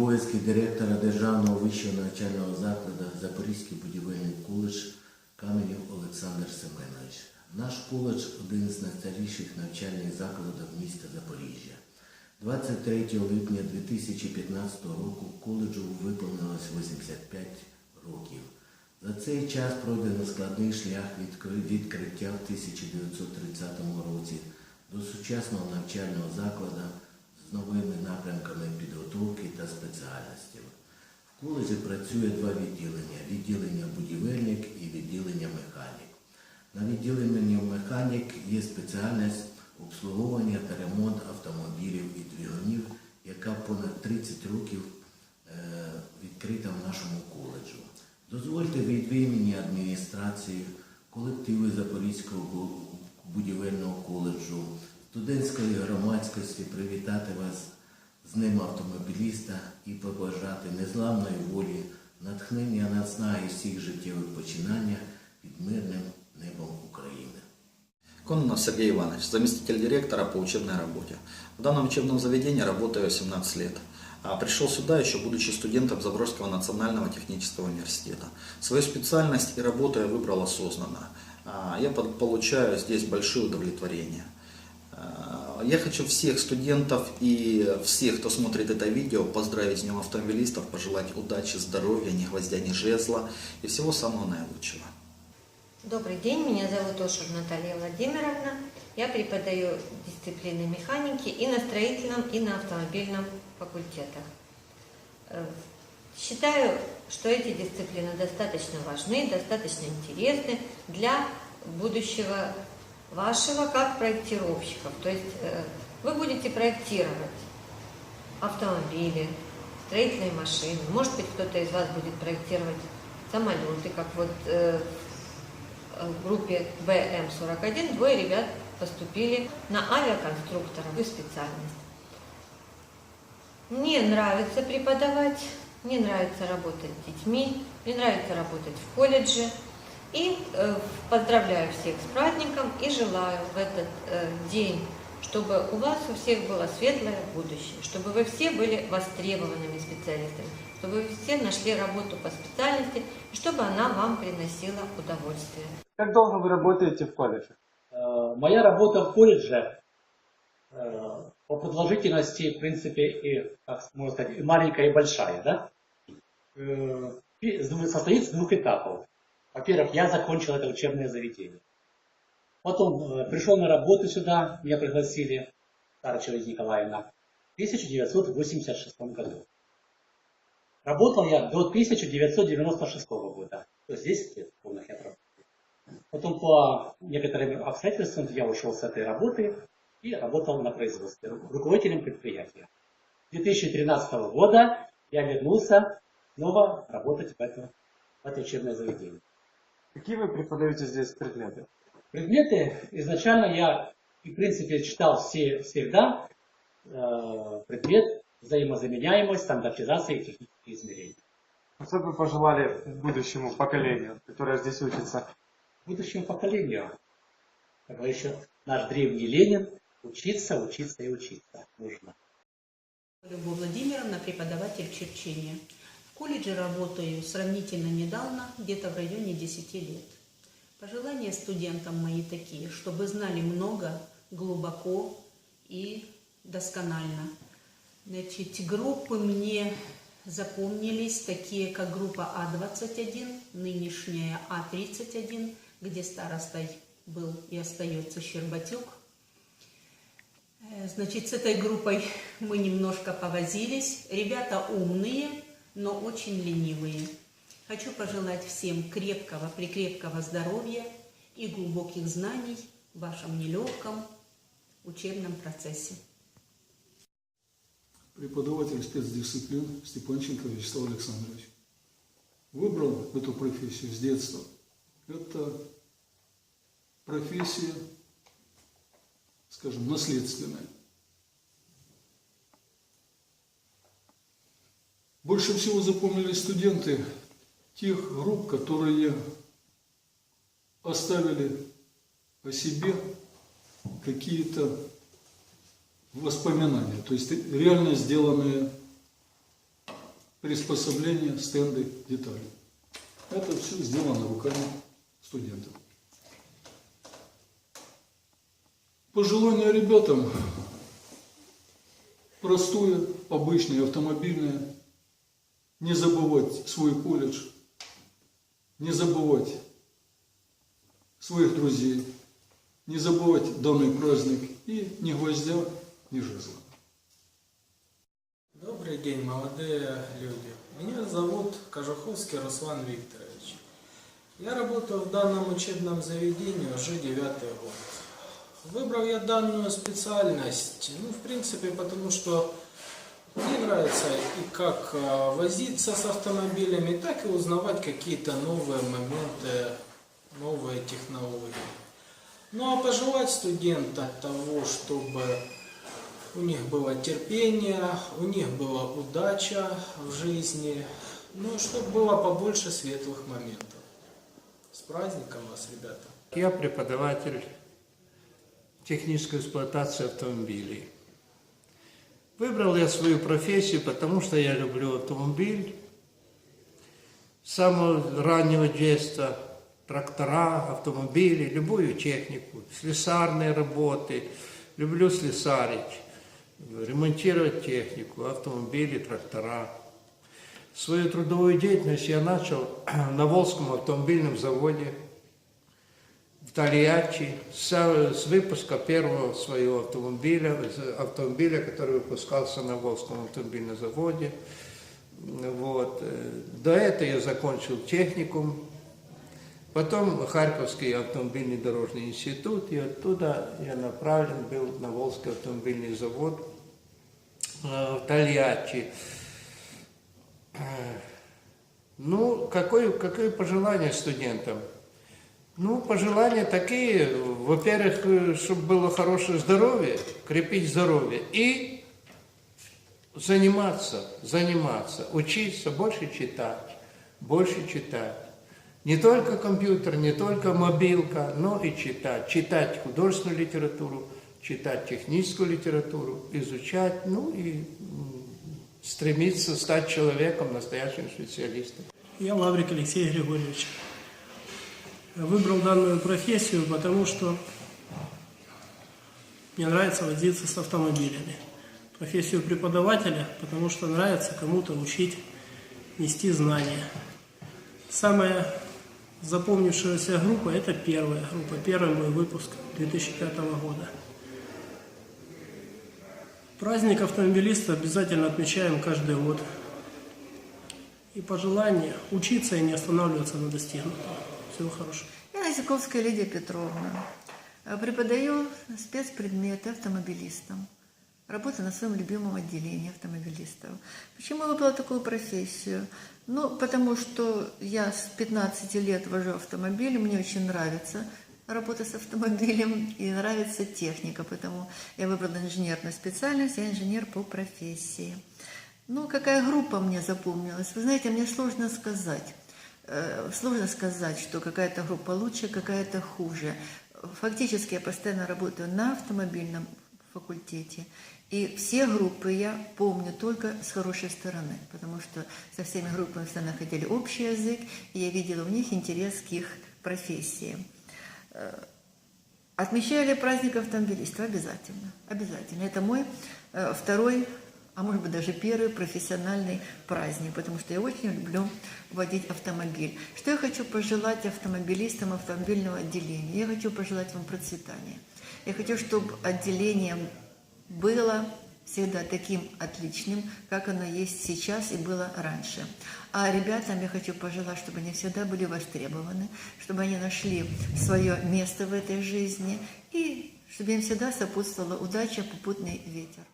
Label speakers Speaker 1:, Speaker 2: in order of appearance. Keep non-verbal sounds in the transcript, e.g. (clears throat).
Speaker 1: директора Державного вищого навчального закладу Запорізький будівельний коледж Каменів Олександр Семенович. Наш коледж один з найстаріших навчальних закладів міста Запоріжжя. 23 липня 2015 року коледжу виповнилось 85 років. За цей час пройдено складний шлях від відкриття в 1930 році до сучасного навчального закладу новими напрямками підготовки та спеціальностями. В коледжі працює два відділення: відділення будівельник і відділення механік. На відділенні механік є спеціальність обслуговування та ремонт автомобілів і двигунів, яка понад 30 років е, відкрита в нашому коледжу. Дозвольте від імені адміністрації, колективи Запорізького будівельного коледжу, студентської громадськості привітати вас з Днем автомобіліста і побажати незламної волі, натхнення наснаги всіх життєвих починання під мирним небом України.
Speaker 2: Кононов Сергей Иванович, заместитель директора по учебной работе. В данном учебном заведении работаю 17 лет. А пришел сюда еще будучи студентом Забросского национального технического университета. Свою специальность и работу я выбрал осознанно. А, Я под- получаю здесь большое удовлетворение. А, Я хочу всех студентов и всех, кто смотрит это видео, поздравить с Днем автомобилистов, пожелать удачи, здоровья, ни гвоздя, ни жезла и всего самого наилучшего.
Speaker 3: Добрый день, меня зовут Ошур Наталья Владимировна. Я преподаю дисциплины механики и на строительном, и на автомобильном факультетах. Э, Считаю, что эти дисциплины достаточно важны, достаточно интересны для будущего вашего как проектировщиков. То есть э, вы будете проектировать автомобили, строительные машины. Может быть, кто-то из вас будет проектировать самолеты, как вот э, в группе БМ-41 двое ребят поступили на авиаконструкторовую специальность. Мне нравится преподавать, мне нравится работать с детьми, мне нравится работать в колледже. И э, поздравляю всех с праздником и желаю в этот э, день, чтобы у вас у всех было светлое будущее, чтобы вы все были востребованными специалистами, чтобы вы все нашли работу по специальности, и чтобы она вам приносила удовольствие.
Speaker 4: Как долго вы работаете в колледже?
Speaker 5: Э, Моя работа в колледже по продолжительности, в принципе, и, как можно сказать, и маленькая, и большая, да? Состоит из двух этапов. Во-первых, я закончил это учебное заведение. Потом э, пришел на работу сюда, меня пригласили, Старчева Николаевна, в 1986 году. Работал я до 1996 года, то есть 10 лет полных я работал. Потом по некоторым обстоятельствам я ушел с этой работы и работал на производстве, руководителем предприятия. С 2013 года я вернулся снова работать в это, в это учебное заведение.
Speaker 4: Какие вы преподаете здесь предметы?
Speaker 5: Предметы изначально я, в принципе, читал все, всегда э, предмет взаимозаменяемость, стандартизация и технические измерения.
Speaker 4: Что бы пожелали будущему поколению, которое здесь учится?
Speaker 5: Будущему поколению, как говорит еще наш древний Ленин, учиться, учиться и учиться нужно.
Speaker 6: Любовь Владимировна, преподаватель черчения. Колледже работаю сравнительно недавно, где-то в районе 10 лет. Пожелания студентам мои такие, чтобы знали много, глубоко и досконально. Значит, группы мне запомнились, такие как группа А21, нынешняя А31, где старостой был и остается Щербатюк. Э, Значит, с этой группой мы немножко повозились. Ребята умные, но очень ленивые. Хочу пожелать всем крепкого, прикрепкого здоровья и глубоких знаний в вашем нелегком учебном процессе.
Speaker 7: преподаватель спецдисциплин Степанченко Вячеслав Александрович. Выбрал эту профессию с детства. Это профессия, скажем, наследственная. Больше всего запомнились студенты тех групп, которые оставили о себе какие-то воспоминания, то есть реально сделанные приспособления, стенды, детали. Это все сделано руками студентов. Пожелание ребятам простое, обычное, автомобильное. Не забывать свой колледж, не забывать своих друзей, не забывать данный праздник и ни гвоздя, ни жезла.
Speaker 8: Добрый день, молодые люди. Меня зовут Кожуховский Руслан Викторович. Я работаю в данном учебном заведении уже девятый год. Выбрал я данную специальность, ну, в принципе, потому что мне нравится и как э, возиться с автомобилями, так и узнавать какие-то новые моменты, новые технологии. Ну а пожелать студентам того, чтобы у них было терпение, у них была удача в жизни, ну чтобы было побольше светлых моментов. С праздником вас, ребята!
Speaker 9: Я преподаватель технической эксплуатации автомобилей. Выбрал я свою профессию, потому что я люблю автомобиль. С самого раннего детства трактора, автомобили, любую технику, слесарные работы. Люблю слесарить, ремонтировать технику, автомобили, трактора. Свою трудовую деятельность я начал (clears throat) на Волжском автомобильном заводе Тольятти с, с выпуска первого своего автомобиля, автомобиля, который выпускался на Волжском автомобильном заводе. Вот. До этого я закончил техникум, потом Харьковский автомобильный дорожный институт, и оттуда я направлен был на Волжский автомобильный завод э, в Тольятти. Ну, какое, какое пожелание студентам? Ну, пожелания такие, во-первых, чтобы было хорошее здоровье, крепить здоровье, и заниматься, заниматься, учиться, больше читать, больше читать. Не только компьютер, не только мобилка, но и читать. Читать художественную литературу, читать техническую литературу, изучать, ну и стремиться стать человеком, настоящим специалистом.
Speaker 10: Я Лаврик Алексей Григорьевич. Выбрал данную профессию, потому что мне нравится возиться с автомобилями. Профессию преподавателя, потому что нравится кому-то учить, нести знания. Самая запомнившаяся группа – это первая группа, первый мой выпуск 2005 года. Праздник автомобилиста обязательно отмечаем каждый год. И пожелание учиться и не останавливаться на достигнутом. Всего хорошего.
Speaker 11: Я Насиковская Лидия Петровна. Э, Преподаю спецпредметы автомобилистам. Работаю на своем любимом отделении автомобилистов. Почему я выбрала такую профессию? Ну, потому что я с 15 лет вожу автомобиль, мне очень нравится работа с автомобилем и нравится техника, поэтому я выбрала инженерную специальность, я инженер по профессии. Ну, какая группа мне запомнилась? Вы знаете, мне сложно сказать. Э, Сложно сказать, что какая-то группа лучше, какая-то хуже. Фактически я постоянно работаю на автомобильном факультете. И все группы я помню только с хорошей стороны, потому что со всеми группами всегда находили общий язык, и я видела в них интерес к их профессии. Э, Отмечали праздник автомобилистов обязательно, обязательно. Это мой э, второй, а может быть даже первый профессиональный праздник, потому что я очень люблю водить автомобиль. Что я хочу пожелать автомобилистам автомобильного отделения? Я хочу пожелать вам процветания. Я хочу, чтобы отделение было всегда таким отличным, как оно есть сейчас и было раньше. А ребятам я хочу пожелать, чтобы они всегда были востребованы, чтобы они нашли свое место в этой жизни и чтобы им всегда сопутствовала удача, попутный ветер.